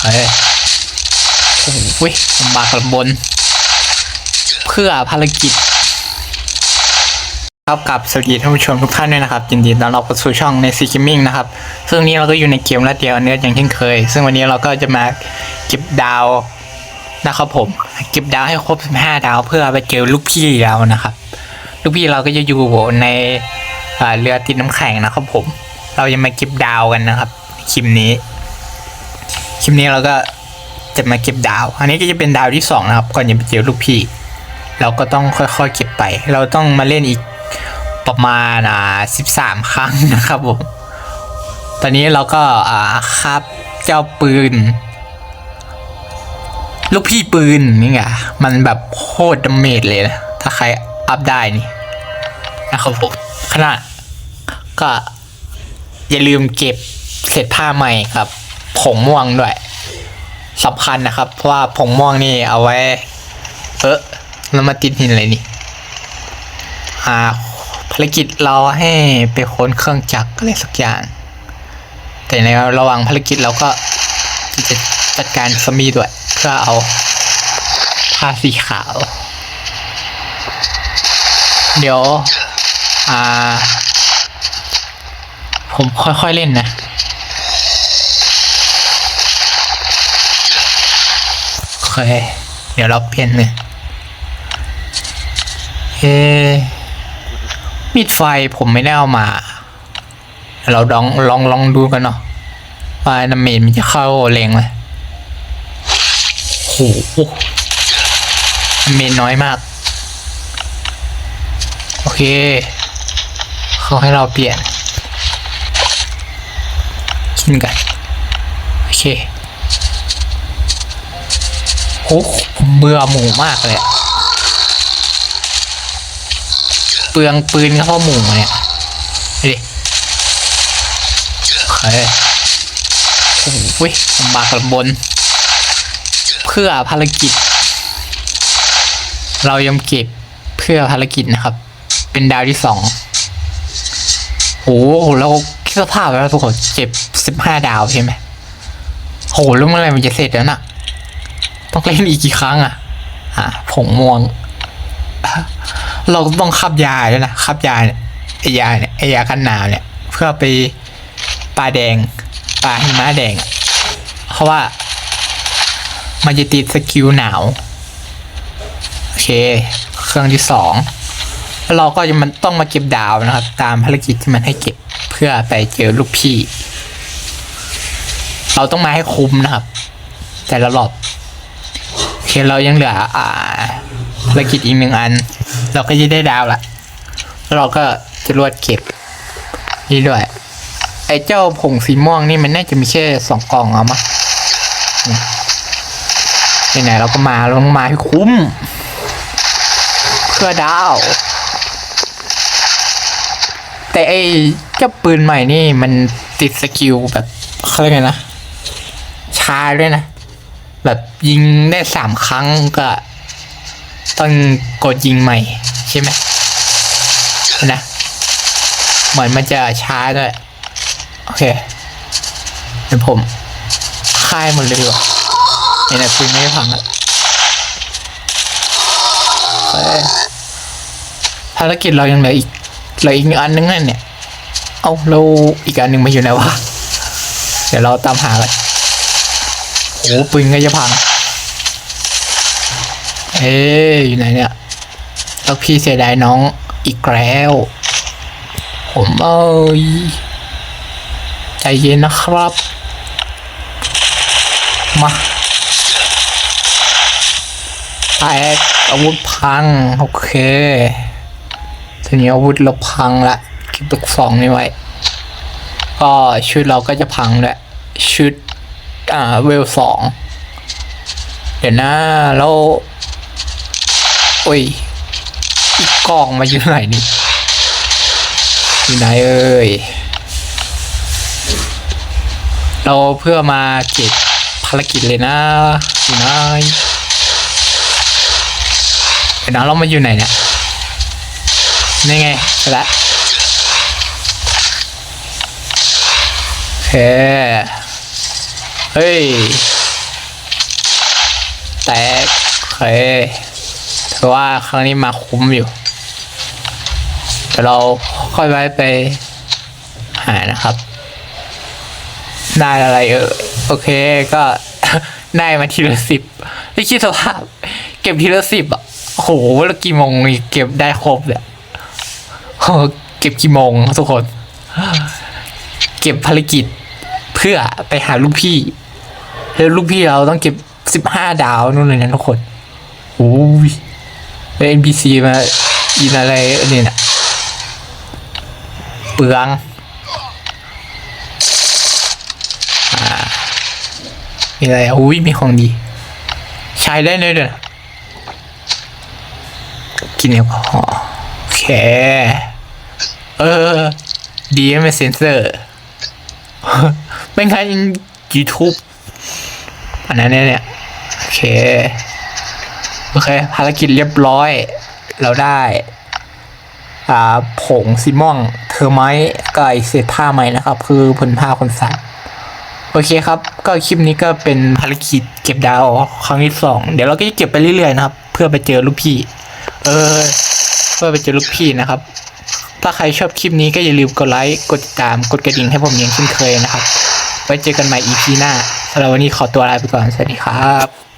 เคโอ้โหลำบากลำบน เพื่อภารกิจครับกับสวัสดีท่านผู้ชมทุกท่านด้วยนะครับยินดีต้อนรับเข้าสู่ช่องในซีคิมมิ่งนะครับ ซึ่งนี้เราก็อยู่ในเกมละเดียวเนื้ออย่างเช่นเคย ซึ่งวันนี้เราก็จะมาเก็บดาวนะครับผมเก็บดาวให้ครบ 15 ดาว เพื่อไปเจอลูกพี่เรานะครับ ลูกพี่เราก็จะอยู่ในเรือติดน้ำแข็งนะครับผม เราจะมาเก็บดาวกันนะครับคลิปนี้ คลิปนี้เราก็จะมาเก็บดาว อันนี้ก็จะเป็นดาวที่สองนะครับ ก่อนจะไปเจอลูกพี่ เราก็ต้องค่อยๆเก็บไป เราต้องมาเล่นอีกประมาณอ่าสิบสามครั้งนะครับผม ตอนนี้เราก็อ่าคาบเจ้าปืน ลูกพี่ปืนนี่ไงมันแบบโคตรดาเมจเลยนะ ถ้าใครอัพได้นี่นะครับผมขนาดก็อย่าลืมเก็บเศษผ้าใหม่ครับ ผงม่วงด้วยสำคัญนะครับ เพราะว่าผงม่วงนี่เอาไว้ เออแล้วมาติดหินอะไรนี่อ่าภารกิจเราให้ไปค้นเครื่องจักรอะไรสักอย่าง แต่ในระหว่างภารกิจเราก็จะจัดการสมีด้วย เพื่อเอาผ้าสีขาว เดี๋ยว อ่า ผมค่อยๆเล่นนะ เค เดี๋ยวเราเปลี่ยนเลยเอมีดไฟผมไม่ได้เอามา เราลองลองลองดูกันเนาะว่าดาเมจมันจะเข้าแรงไหมโหดาเมจน้อยมาก โอเค เขาให้เราเปลี่ยนกินกัน โอเค โอ้ผมเบื่อหมูมากเลยเปลืองปืนเพราหมูเนี่ยดิโอเคโอ้โหลำบากลำบน เพื่อภารกิจ เรายอมเก็บเพื่อภารกิจนะครับ เป็นดาวที่สองโอ้โหเราคิดสภาพแล้วทุกคนเจ็บสิบห้าดาวใช่ไหมโหแล้วเมื่อไรมันจะเสร็จแล้วน่ะ ต้องเล่นอีกกี่ครั้งอะ อะผงม่วง เราต้องขับยาด้วยนะขับยาเนี่ยไอยาเนี่ยไอยากันหนาวเนี่ย เพื่อไปปลาแดงปลาหิมะแดง เพราะว่ามันจะติดสกิลหนาว โอเค เครื่องที่สองแล้วเราก็จะมันต้องมาเก็บดาวนะครับ ตามภารกิจที่มันให้เก็บเพื่อไปเจอลูกพี่ เราต้องมาให้คุ้มนะครับ แต่ละรอบ เคเรายังเหลือ อ่าภารกิจอีกหนึ่งอัน เราก็จะได้ดาวละเราก็จะรวดเก็บนี่ด้วย ไอ้เจ้าผงสีม่วงนี่มันน่าจะมีแค่สองกล่องเอามาไหนๆเราก็มาเราต้องมาให้คุ้ม เพื่อดาว แต่ไอ้เจ้าปืนใหม่นี่มันติดสกิลแบบเขาเรียกไงนะชาด้วยนะ แบบยิงได้สามครั้งก็ต้องกดยิงใหม่ ใช่ไหมนะเหมือนมันจะช้าด้วย โอเคเดี๋ยวผมค่ายหมดเลยดีกว่าไหนๆปืนไม่ได้พังอะเอ้ยภารกิจเรายังเหลืออีกเหลืออีกอันนึงนั่นเนี่ย เอาเราอีกอันหนึ่งมาอยู่ไหนวะ เดี๋ยวเราตามหากัน โอ้ปืนก็จะพัง เอ๊อยู่ไหนเนี่ยแล้วพี่เสียดายน้องอีกแล้ว ผมเอ้ยใจเย็นนะครับ มาแตกอาวุธพัง โอเคทีนี้อาวุธเราพังละเก็บตุกสองนี่ไว้ ก็ชุดเราก็จะพังด้วยชุด อ่าเวลสองเดี๋ยวนะแล้วโอ้ยอีกกล่องมาอยู่ไหนนี่อยู่ไหนเอ่ยเราเพื่อมาเก็บภารกิจเลยนะอยู่ไหนเดี๋ยวนะเรามาอยู่ไหนเนี่ยนี่ไงไปละโอเค เฮ้ย แตกเคถือว่าครั้งนี้มาคุ้มอยู่เดี๋ยวเราค่อยไว้ไปหานะครับ ได้อะไรเออโอเคก็ได้มาทีละสิบที่คิดสภาพ เก็บทีละสิบอะโหแล้วกี่โมงี่เก็บได้ครบเนี่ยโหเก็บกี่โมงทุกคน เก็บภารกิจเพื่อไปหาลูกพี่ แล้วลูกพี่เราต้องเก็บสิบห้าดาวนู่นเลยนะทุกคนโอ้ยแล้ว NPC มาอินอะไรเนี่ยนะเปลืองมีอะไรอะอุ้ยมีของดี ใช้ได้เลยเด้อกินแอลกอฮอล์โอเค เออ ดีไม่เซนเซอร์ ไม่งั้น YouTube อันนั้นเนี่ยโอเคโอเคภารกิจเรียบร้อย เราได้อ่าผงซีม่อง เทอร์ไมกับไอเศษผ้าไหมนะครับ คือผลผ้าคนสัตว์โอเคครับ ก็คลิปนี้ก็เป็นภารกิจเก็บดาวครั้งที่สองเดี๋ยวเราก็จะเก็บไปเรื่อยๆนะครับ เพื่อไปเจอลูกพี่ เออ เพื่อไปเจอลูกพี่นะครับ ถ้าใครชอบคลิปนี้ก็อย่าลืมกดไลค์ กดติดตาม กดกระดิ่งให้ผมอย่างเช่นเคยนะครับ ไว้เจอกันใหม่ EP หน้าสำหรับวันนี้ขอตัวลาไปก่อน สวัสดีครับ